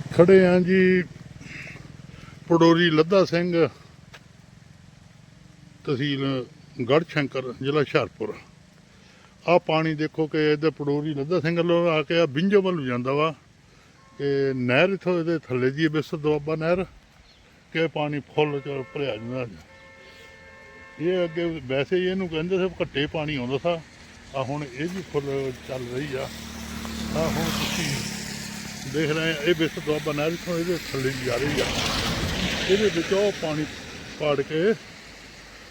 ਖੜੇ ਆਂ ਜੀ। ਪਡੋਰੀ ਲੱਦਾ ਸਿੰਘ, ਤਹਿਸੀਲ ਗੜਸ਼ੰਕਰ, ਜ਼ਿਲ੍ਹਾ ਹੁਸ਼ਿਆਰਪੁਰ। ਆ ਪਾਣੀ ਦੇਖੋ ਕਿ ਇਹਦੇ ਪਡੋਰੀ ਲੱਦਾ ਸਿੰਘ ਵੱਲੋਂ ਆ ਕੇ ਆ ਬਿੰਜੋ ਵੱਲ ਨੂੰ ਜਾਂਦਾ ਵਾ। ਕਿ ਨਹਿਰ ਇਥੋਂ ਇਹਦੇ ਥੱਲੇ ਦੀ ਬਿਸ ਦੁਆਬਾ ਨਹਿਰ। ਕਿ ਪਾਣੀ ਫੁੱਲ ਚ ਭਰਿਆ ਜਾਂਦਾ ਇਹ ਅੱਗੇ ਵੈਸੇ ਹੀ ਇਹਨੂੰ ਕਹਿੰਦੇ ਸੀ ਘੱਟੇ ਪਾਣੀ ਆਉਂਦਾ ਸੀ ਆ ਹੁਣ ਇਹ ਵੀ ਫੁੱਲ ਚੱਲ ਰਹੀ ਆ। ਆ ਹੁਣ ਤੁਸੀਂ ਦੇਖ ਰਹੇ ਆ ਇਹ ਬਿਸ ਦੁਆਬਾ ਨਹਿਰ ਤੋਂ ਇਹਦੇ ਥੱਲੇ ਦੀ ਜਾ ਰਹੀ ਆ। ਇਹਦੇ ਵਿੱਚ ਉਹ ਪਾਣੀ ਪਾੜ ਕੇ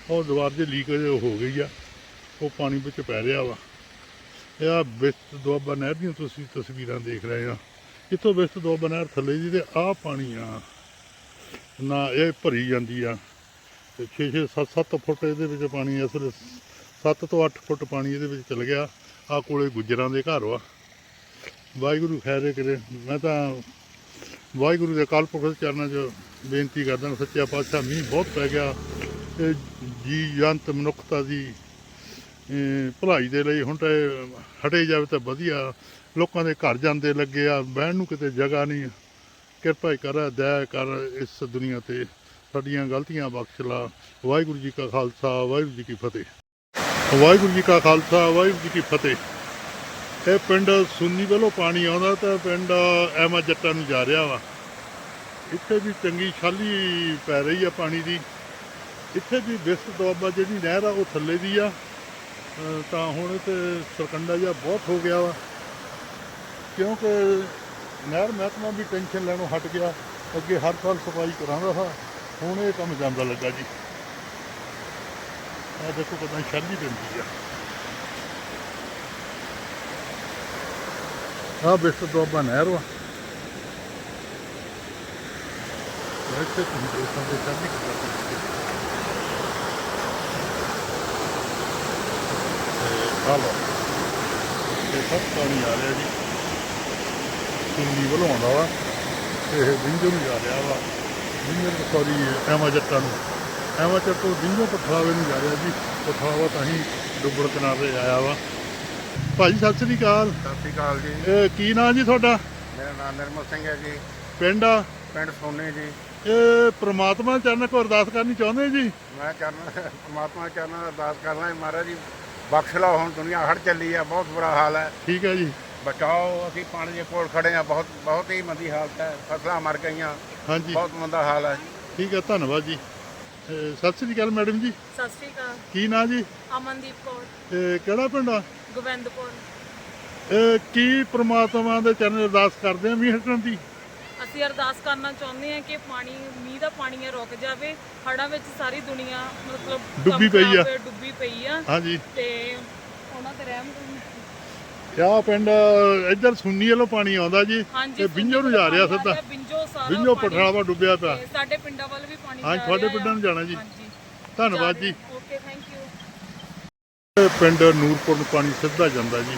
ਉਹ ਦੀਵਾਰ ਦੇ ਲੀਕੇਜ ਹੋ ਗਈ ਆ, ਉਹ ਪਾਣੀ ਵਿੱਚ ਪੈ ਰਿਹਾ ਵਾ। ਇਹ ਆ ਬਿਸ ਦੁਆਬਾ ਨਹਿਰ ਦੀਆਂ ਤੁਸੀਂ ਤਸਵੀਰਾਂ ਦੇਖ ਰਹੇ ਆ ਇੱਥੋਂ ਬਿਸ ਦੁਆਬਾ ਨਹਿਰ ਥੱਲੇ ਦੀ ਤੇ ਆ ਪਾਣੀ ਆ, ਨਾ ਇਹ ਭਰੀ ਜਾਂਦੀ ਆ। ਤੇ 6 6 7 7 ਫੁੱਟ ਇਹਦੇ ਵਿੱਚ ਪਾਣੀ ਇਸ ਵੇਲੇ 7 ਤੋਂ 8 ਫੁੱਟ ਪਾਣੀ ਇਹਦੇ ਵਿੱਚ ਚਲ ਗਿਆ। ਆ ਕੋਲੇ ਗੁੱਜਰਾਂ ਦੇ ਘਰ ਵਾ। ਵਾਹਿਗੁਰੂ ਖੈਰੇ ਕਰੇ। ਮੈਂ ਤਾਂ ਵਾਹਿਗੁਰੂ ਦੇ ਅਕਾਲ ਪੁਰਖ ਚਰਨਾਂ 'ਚ ਬੇਨਤੀ ਕਰਦਾ ਸੱਚਾ ਪਾਤਸ਼ਾਹ, ਮੀਂਹ ਬਹੁਤ ਪੈ ਗਿਆ। ਇਹ ਜੀ ਜੰਤ ਮਨੁੱਖਤਾ ਦੀ ਭਲਾਈ ਦੇ ਲਈ ਹੁਣ ਤਾਂ ਇਹ ਹਟੇ ਜਾਵੇ ਤਾਂ ਵਧੀਆ। ਲੋਕਾਂ ਦੇ ਘਰ ਜਾਂਦੇ ਲੱਗੇ ਆ, ਬਹਿਣ ਨੂੰ ਕਿਤੇ ਜਗ੍ਹਾ ਨਹੀਂ। ਕਿਰਪਾ ਕਰ, ਦਇਆ ਕਰ ਇਸ ਦੁਨੀਆ ਤੇ। ਸਾਡੀਆਂ ਗਲਤੀਆਂ ਬਖਸ਼ ਲਾ। ਵਾਹਿਗੁਰੂ ਜੀ ਕਾ ਖਾਲਸਾ, ਵਾਹਿਗੁਰੂ ਜੀ ਕੀ ਫਤਿਹ। ਵਾਹਿਗੁਰੂ ਜੀ ਕਾ ਖਾਲਸਾ, ਵਾਹਿਗੁਰੂ ਜੀ ਕੀ ਫਤਿਹ। ਇਹ ਪਿੰਡ ਸੁੰਨੀ ਵੱਲੋਂ ਪਾਣੀ ਆਉਂਦਾ ਤਾਂ ਪਿੰਡ ਐਮਾ ਜੱਟਾਂ ਨੂੰ ਜਾ ਰਿਹਾ ਵਾ। ਇੱਥੇ ਵੀ ਚੰਗੀ ਛਾਲੀ ਪੈ ਰਹੀ ਆ ਪਾਣੀ ਦੀ। ਇੱਥੇ ਵੀ ਵਿਸ਼ ਦੁਆਬਾ ਜਿਹੜੀ ਨਹਿਰ ਆ, ਉਹ ਥੱਲੇ ਦੀ ਆ। ਤਾਂ ਹੁਣ ਤੇ ਸਰਕੰਡਾ ਜਿਹਾ ਬਹੁਤ ਹੋ ਗਿਆ ਵਾ। ਕਿਉਂਕਿ ਨਹਿਰ ਮਹਿਕਮਾ ਵੀ ਟੈਨਸ਼ਨ ਲੈਣੋਂ ਹਟ ਗਿਆ। ਅੱਗੇ ਹਰ ਸਾਲ ਸਫ਼ਾਈ ਕਰਾਉਂਦਾ ਸੀ ਹੁਣ ਇਹ ਕੰਮ ਜਾਂਦਾ ਲੱਗਾ ਜੀ। ਆ ਦੇਖੋ ਪਤਾ ਨਹੀਂ ਛਾਲੀ ਪੈਂਦੀ ਆ। ਆ ਬਿਸ ਦੁਆਬਾ ਨਹਿਰ ਵਾ ਇੱਥੇ ਤੁਸੀਂ ਦੇਖ ਇਹ ਸਭ ਪਾਣੀ ਆ ਰਿਹਾ ਜੀ ਸੁੰਨੀ ਵੱਲੋਂ ਆਉਂਦਾ ਵਾ ਇਹ ਬਿੰਜੋ ਨੂੰ ਜਾ ਰਿਹਾ ਵਾ ਬਿੰਜੋ ਸੌਰੀ ਐਮਾ ਜੱਟਾਂ ਨੂੰ ਐਮਾ ਜੱਟ ਤੋਂ ਬਿੰਜੋ ਪਠਾਵੇ ਨੂੰ ਜਾ ਰਿਹਾ ਜੀ ਪਠਾਵਾ ਤਾਂ ਹੀ ਡੁੱਬੜ ਕਿਨਾਰੇ ਆਇਆ ਵਾ ਭਾਜੀ ਸਤਿ ਸ੍ਰੀ ਅਕਾਲ। ਸਤਿ ਸ਼੍ਰੀ ਅਕਾਲ ਜੀ। ਇਹ ਕੀ ਨਾਂ ਜੀ ਤੁਹਾਡਾ? ਮੇਰਾ ਨਾਮ ਨਿਰਮਲ ਸਿੰਘ ਹੈ ਜੀ। ਪਿੰਡ ਆ? ਪਿੰਡ ਸੋਨੇ ਜੀ। ਇਹ ਪ੍ਰਮਾਤਮਾ ਚਰਨ ਕੋ ਅਰਦਾਸ ਕਰਨੀ ਚਾਹੁੰਦੇ ਜੀ? ਮੈਂ ਚਰਨ ਪਰਮਾਤਮਾ ਚਰਨਾਂ ਦਾ ਅਰਦਾਸ ਕਰਨਾ ਹੈ ਮਹਾਰਾਜ ਜੀ ਬਖਸ਼ ਲਓ ਹੁਣ ਦੁਨੀਆ ਹੜ ਚੱਲੀ ਆ ਬਹੁਤ ਬੁਰਾ ਹਾਲ ਹੈ। ਠੀਕ ਹੈ ਜੀ। ਬਚਾਓ ਅਸੀਂ ਪਾਣੀ ਦੇ ਕੋਲ ਖੜੇ ਆ ਬਹੁਤ ਬਹੁਤ ਹੀ ਮੰਦੀ ਹਾਲਤ ਹੈ ਫਸਲਾਂ ਮਰ ਗਈਆਂ। ਹਾਂਜੀ। ਬਹੁਤ ਮੰਦਾ ਹਾਲ ਹੈ। ਠੀਕ ਹੈ ਧੰਨਵਾਦ ਜੀ। ਸਤਿ ਸ੍ਰੀ ਅਕਾਲ ਮੈਡਮ ਜੀ। ਸਤਿ ਸ਼੍ਰੀ ਅਕਾਲ। ਕੀ ਨਾਂ ਜੀ? ਅਮਨਦੀਪ ਕੌਰ। ਇਹ ਕਿਹੜਾ ਪਿੰਡ ਆ? ਗੋਬਿੰਦਪੁਰ। ਇਹ ਕੀ ਪ੍ਰਮਾਤਮਾ ਦੇ ਚਰਨ ਅਰਦਾਸ ਕਰਦੇ ਆ ਮੀਂਹ ਹਟਣ ਦੀ? ਅਸੀਂ ਅਰਦਾਸ ਕਰਨਾ ਚਾਹੁੰਦੇ ਹਾਂ ਕਿ ਪਾਣੀ ਮੀਂਹ ਦਾ ਪਾਣੀ ਹੈ ਰੁਕ ਜਾਵੇ। ਹੜ੍ਹਾਂ ਵਿੱਚ ਸਾਰੀ ਦੁਨੀਆ ਮਤਲਬ ਡੁੱਬੀ ਪਈ ਆ। ਡੁੱਬੀ ਪਈ ਆ। ਹਾਂਜੀ। ਤੇ ਉਹਨਾਂ ਤੇ ਰਹਿਮ ਕਰਨੀ। ਆ ਪਿੰਡ ਇੱਧਰ ਸੁੰਨੀ ਵੱਲੋਂ ਪਾਣੀ ਆਉਂਦਾ ਜੀ। ਹਾਂਜੀ ਤੇ ਬਿੰਜੋ ਨੂੰ ਜਾ ਰਿਹਾ ਪਾਣੀ ਆ ਸਿੱਧਾ। ਬਿੰਜੋ ਸਾਰਾ ਬਿੰਜੋ ਪਾਣੀ। ਡੁੱਬਿਆ ਪਿਆ। ਤੇ ਸਾਡੇ ਪਿੰਡਾਂ ਵੱਲ ਵੀ ਪਾਣੀ ਹਾਂਜੀ, ਜਾ ਤੁਹਾਡੇ ਰਿਹਾ ਪਿੰਡਾਂ ਨੂੰ ਜਾਣਾ ਜੀ। ਹਾਂਜੀ। ਧੰਨਵਾਦ ਜੀ ਇਹ ਪਿੰਡ ਨੂਰਪੁਰ ਨੂੰ ਪਾਣੀ ਸਿੱਧਾ ਜਾਂਦਾ ਜੀ।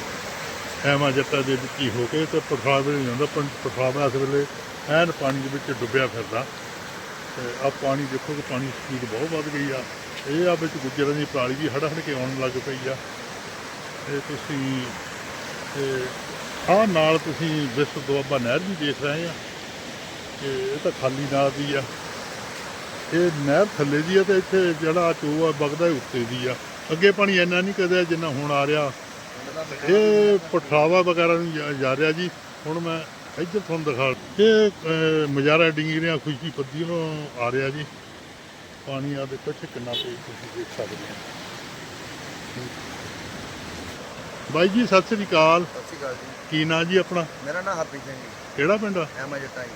ਐਮਾ ਜੱਟਾ ਦੇ ਵਿੱਚ ਹੀ ਹੋ ਕੇ ਤੇ ਪਠਰਾਵੇ ਨੂੰ ਜਾਂਦਾ ਪਿੰਡ ਪਠਰਾਵਾ ਇਸ ਵੇਲੇ ਐਨ ਪਾਣੀ ਦੇ ਵਿੱਚ ਡੁੱਬਿਆ ਫਿਰਦਾ। ਤੇ ਆ ਪਾਣੀ ਦੇਖੋ ਕਿ ਪਾਣੀ ਸਪੀਡ ਬਹੁਤ ਵੱਧ ਗਈ ਆ। ਇਹ ਆ ਵਿੱਚ ਗੁੱਜਰਾਂ ਦੀ ਪਰਾਲੀ ਵੀ ਹੜ ਹੜ ਕੇ ਆਉਣ ਲੱਗ ਪਈ ਆ। ਇਹ ਤੁਸੀਂ, ਤੇ ਆਹ ਨਾਲ ਤੁਸੀਂ ਵਿਸ਼ਵ ਦੁਆਬਾ ਨਹਿਰ ਵੀ ਦੇਖ ਰਹੇ ਆ। ਕਿ ਇਹ ਤਾਂ ਖਾਲੀ ਨਾਲ ਦੀ ਆ। ਇਹ ਨਹਿਰ ਥੱਲੇ ਦੀ ਆ ਤੇ ਇੱਥੇ ਜਿਹੜਾ ਚੋਆ ਵਗਦਾ ਇਹ ਉੱਤੇ ਦੀ ਆ। ਅੱਗੇ ਪਾਣੀ ਇੰਨਾ ਨਹੀਂ ਕਦੇ ਜਿੰਨਾ ਹੁਣ ਆ ਰਿਹਾ। ਇਹ ਪਠਰਾਵਾ ਵਗੈਰਾ ਨੂੰ ਜਾ- ਰਿਹਾ ਜੀ। ਹੁਣ ਮੈਂ ਇੱਧਰ ਤੁਹਾਨੂੰ ਦਿਖਾ ਇਹ ਮਜਾਰਾ ਡਿੰਗਰੀਆਂ ਖੁਸ਼ੀ ਪੱਦੀ ਨੂੰ ਆ ਰਿਹਾ ਜੀ। ਪਾਣੀ ਆ ਦੇਖੋ ਇੱਥੇ ਕਿੰਨਾ ਤੇਜ਼ ਤੁਸੀਂ ਦੇਖ ਸਕਦੇ ਹੋ। ਬਾਈ ਜੀ ਸਤਿ ਸ੍ਰੀ ਅਕਾਲ। ਸਤਿ ਸ਼੍ਰੀ ਅਕਾਲ ਜੀ। ਕੀ ਨਾਂ ਜੀ ਆਪਣਾ? ਮੇਰਾ ਨਾਮ ਹਰਪ੍ਰੀਤ ਸਿੰਘ ਜੀ। ਕਿਹੜਾ ਪਿੰਡ ਆ? ਐਮਾ ਜੱਟਾਂ ਜੀ।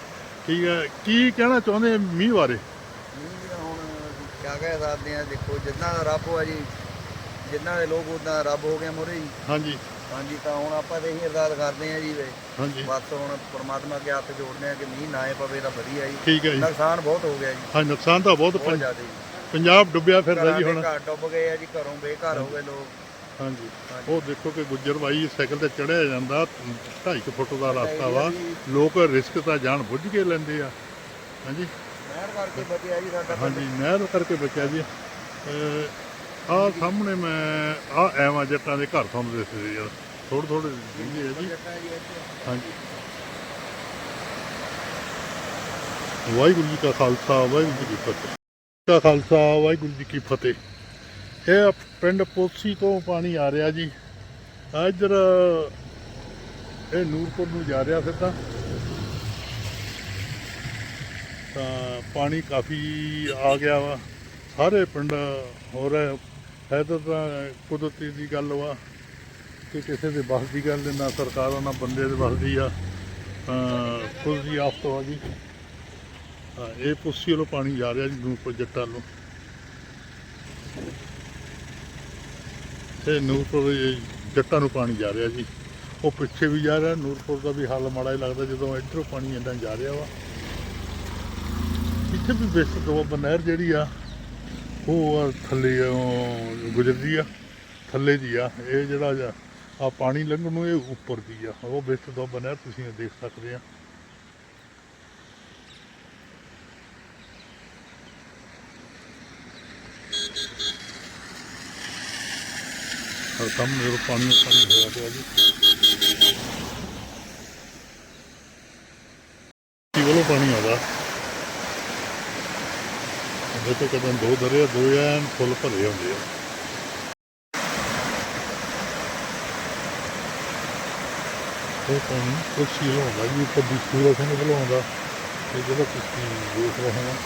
ਠੀਕ ਹੈ। ਕੀ ਕਹਿਣਾ ਚਾਹੁੰਦੇ ਮੀਂਹ ਬਾਰੇ? ਨਹੀਂ ਹੁਣ ਕਿਆ ਕਹਿ ਸਕਦੇ ਆ। ਦੇਖੋ ਜਿੰਨਾ ਰੱਬ ਆ ਜੀ ਜਿੰਨਾ ਦੇ ਲੋਕ ਉਦਾਂ ਰੱਬ ਹੋ ਗਏ ਮੋਰੇ ਜੀ। ਹਾਂਜੀ। ਹਾਂਜੀ ਤਾਂ ਹੁਣ ਆਪਾਂ ਤੇ ਇਹੀ ਅਰਦਾਸ ਕਰਦੇ ਆ ਜੀ ਵੇ ਹਾਂਜੀ। ਬਸ ਹੁਣ ਪਰਮਾਤਮਾ ਅੱਗੇ ਹੱਥ ਜੋੜਦੇ ਆ ਕਿ ਮੀਂਹ ਨਾ ਆਏ ਪਵੇ ਤਾਂ ਵਧੀਆ ਜੀ। ਠੀਕ ਹੈ ਜੀ। ਨੁਕਸਾਨ ਬਹੁਤ ਹੋ ਗਿਆ ਜੀ। ਹਾਂ ਨੁਕਸਾਨ ਤਾਂ ਬਹੁਤ ਬਹੁਤ ਪੰ- ਜ਼ਿਆਦਾ ਜੀ। ਪੰਜਾਬ ਡੁੱਬਿਆ ਫਿਰਦਾ ਜੀ ਹੁਣ। ਘਰ ਡੁੱਬ ਗਏ ਆ ਜੀ ਘਰੋਂ ਬੇਘਰ ਹੋ ਗਏ ਲੋਕ। ਹਾਂਜੀ। ਉਹ ਦੇਖੋ ਕਿ ਗੁੱਜਰ ਬਾਈ ਸਾਈਕਲ ਤੇ ਚੜਿਆ ਜਾਂਦਾ 2.5 ਫੁੱਟ ਦਾ ਰਸਤਾ ਵਾ। ਲੋਕ ਰਿਸਕ ਤਾਂ ਜਾਣ ਬੁੱਝ ਕੇ ਲੈਂਦੇ ਆ। ਹਾਂਜੀ। ਨਹਿਰ ਕਰਕੇ ਬਚਿਆ ਜੀ ਸਾਡਾ। ਹਾਂਜੀ ਨਹਿਰ ਕਰਕੇ ਬਚਿਆ ਜੀ। ਆਹ ਸਾਹਮਣੇ ਮੈਂ, ਆ ਐਵਾਂ ਜੱਟਾਂ ਦੇ ਘਰ ਤੁਹਾਨੂੰ ਦਿਸਦੇ ਜੀ ਥੋੜੇ ਥੋੜੇ ਦਿਖਦੇ ਆ ਜੀ ਹਾਂਜੀ। ਵਾਹਿਗੁਰੂ ਜੀ ਕਾ ਖਾਲਸਾ, ਵਾਹਿਗੁਰੂ ਜੀ ਕੀ ਫਤਿਹ। ਕਾ ਖਾਲਸਾ, ਵਾਹਿਗੁਰੂ ਜੀ ਕੀ ਫਤਿਹ। ਇਹ ਪਿੰਡ ਪੋਸੀ ਤੋਂ ਪਾਣੀ ਆ ਰਿਹਾ ਜੀ। ਆਹ ਇੱਧਰ, ਇਹ ਨੂਰਪੁਰ ਨੂੰ ਜਾ ਰਿਹਾ ਸਿੱਧਾ। ਤਾਂ ਪਾਣੀ ਕਾਫੀ ਆ ਗਿਆ ਵਾ। ਸਾਰੇ ਪਿੰਡ ਹੋ ਰਿਹਾ ਹੈ ਤਾਂ ਕੁਦਰਤੀ ਦੀ ਗੱਲ ਵਾ ਕਿ ਕਿਸੇ ਦੇ ਬਸ ਦੀ ਗੱਲ ਨਾ ਸਰਕਾਰਾਂ ਨਾ ਬੰਦੇ ਦੇ ਬਸ ਦੀ ਆ। ਤਾਂ ਕੁਝ ਦੀ ਆਫਤ ਆ ਗਈ। ਇਹ ਪੁੱਸੀ ਵੱਲੋਂ ਪਾਣੀ ਜਾ ਰਿਹਾ ਜੀ ਨੂਰਪੁਰ ਜੱਟਾਂ ਨੂੰ। ਇਹ ਨੂਰਪੁਰ ਜੱਟਾਂ ਨੂੰ ਪਾਣੀ ਜਾ ਰਿਹਾ ਜੀ। ਉਹ ਪਿੱਛੇ ਵੀ ਜਾ ਰਿਹਾ, ਨੂਰਪੁਰ ਦਾ ਵੀ ਹਾਲ ਮਾੜਾ ਹੀ ਲੱਗਦਾ ਜਦੋਂ ਇੱਧਰੋਂ ਪਾਣੀ ਇੰਨਾ ਜਾ ਰਿਹਾ ਵਾ। ਇੱਥੇ ਵੀ ਬੇਸਤ ਦੋ ਬਨਹਿਰ ਜਿਹੜੀ ਆ ਉਹ ਆ ਥੱਲੇ ਗੁਜ਼ਰਦੀ ਆ, ਥੱਲੇ ਦੀ ਆ। ਇਹ ਜਿਹੜਾ ਆ ਪਾਣੀ ਲੰਘਣ ਨੂੰ ਇਹ ਉੱਪਰ ਦੀ ਆ। ਉਹ ਬੇਸ ਦੋ ਬਣਿਆ, ਤੁਸੀਂ ਦੇਖ ਸਕਦੇ ਆ। ਹਰ ਕੰਮ ਮੇਰੇ ਪਾਣੀ ਓ ਪਾਣੀ ਹੋਇਆ ਪਿਆ ਜੀ। ਕੀ ਵੱਲੋਂ ਪਾਣੀ ਆਉਂਦਾ? ਦੇਖੋ ਕਦੋਂ ਦੋ ਦਰਿਆ ਦੋ ਐਨ ਫੁੱਲ ਭਰੇ ਹੁੰਦੇ ਆ ਇਹ ਪਾਣੀ ਕੁਛ ਹੀ ਲਾਉਂਦਾ ਜੀ ਉੱਪਰ ਦੀ ਸੂਰਜ ਸਿੰਘ ਵੱਲੋਂ ਆਉਂਦਾ ਤੇ ਜਿਹੜਾ ਤੁਸੀਂ ਦੇਖ ਰਹੇ ਹੋ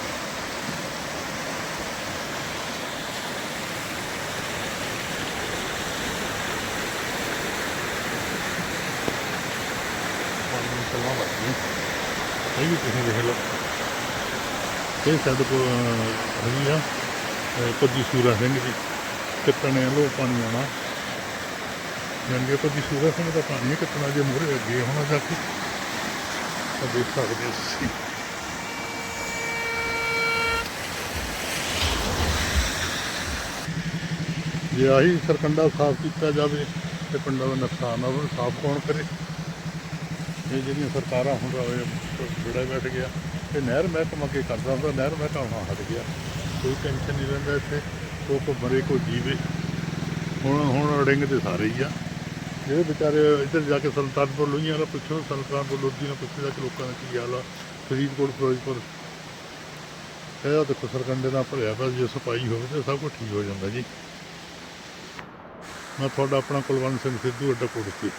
ਪਾਣੀ ਨੂੰ ਚੱਲਣਾ ਬਾਕੀ ਇਹ ਵੀ ਤੁਸੀਂ ਦੇਖ ਲਓ ਇਹ ਸਾਡੇ ਕੋਲ ਹੈਗੀ ਆ ਪੱਜੀ ਸੂਰਾ ਸਿੰਘ ਜੀ। ਕਿਤਨੇ ਲੋ ਪਾਣੀ ਆਉਣਾ। ਜੰਗੇ ਪੱਜੀ ਸੂਰਾ ਸਿੰਘ ਦਾ ਪਾਣੀ ਕਿਤਨਾ ਜੇ ਮੂਹਰੇ ਅੱਗੇ ਹੋਣਾ ਜਾ ਕੇ। ਤਾਂ ਦੇਖ ਸਕਦੇ ਹੋ ਤੁਸੀਂ। ਜੇ ਆਹੀ ਸਰਕੰਡਾ ਸਾਫ਼ ਕੀਤਾ ਜਾਵੇ, ਤੇ ਪਿੰਡਾਂ ਦਾ ਨੁਕਸਾਨ ਨਾ ਹੋਵੇ ਸਾਫ਼ ਕੌਣ ਕਰੇ? ਇਹ ਜਿਹੜੀਆਂ ਸਰਕਾਰਾਂ ਹੁਣ ਬੜਾ ਬੈਠ ਗਿਆ। ਇਹ ਨਹਿਰ ਮਹਿਕਮਾ ਕੀ ਕਰਦਾ ਹੁੰਦਾ, ਨਹਿਰ ਮਹਿਕਮਾ ਹਟ ਗਿਆ। ਕੋਈ ਟੈਨਸ਼ਨ ਨਹੀਂ ਰਹਿੰਦਾ ਇੱਥੇ ਕੋ ਕੋ ਮਰੇ ਕੋਈ ਜੀਵੇ। ਹੁਣ ਹੁਣ ਅੜਿੰਗ ਤੇ ਸਾਰੇ ਹੀ ਆ। ਜਿਹੜੇ ਵਿਚਾਰੇ ਇੱਧਰ ਜਾ ਕੇ ਸੁਲਤਾਨਪੁਰ ਲੋਹੀਆਂ ਦਾ ਪੁੱਛੋ, ਸੁਲਤਾਨਪੁਰ ਲੋਧੀ ਨਾਲ ਪੁੱਛੋ ਜਾ ਕੇ ਲੋਕਾਂ ਦਾ ਕੀ ਹਾਲ ਆ। ਫਰੀਦਕੋਟ, ਫਿਰੋਜ਼ਪੁਰ। ਇਹ ਦੇਖੋ, ਸਰਕੰਡੇ ਨਾਲ ਭਰਿਆ ਪਿਆ, ਜੇ ਸਫ਼ਾਈ ਹੋਵੇ ਤਾਂ ਸਭ ਕੁਝ ਠੀਕ ਹੋ ਜਾਂਦਾ ਜੀ। ਮੈਂ ਤੁਹਾਡਾ ਆਪਣਾ ਕੁਲਵੰਤ ਸਿੰਘ ਸਿੱਧੂ, ਅੱਡਾ ਕੋਟਕੀ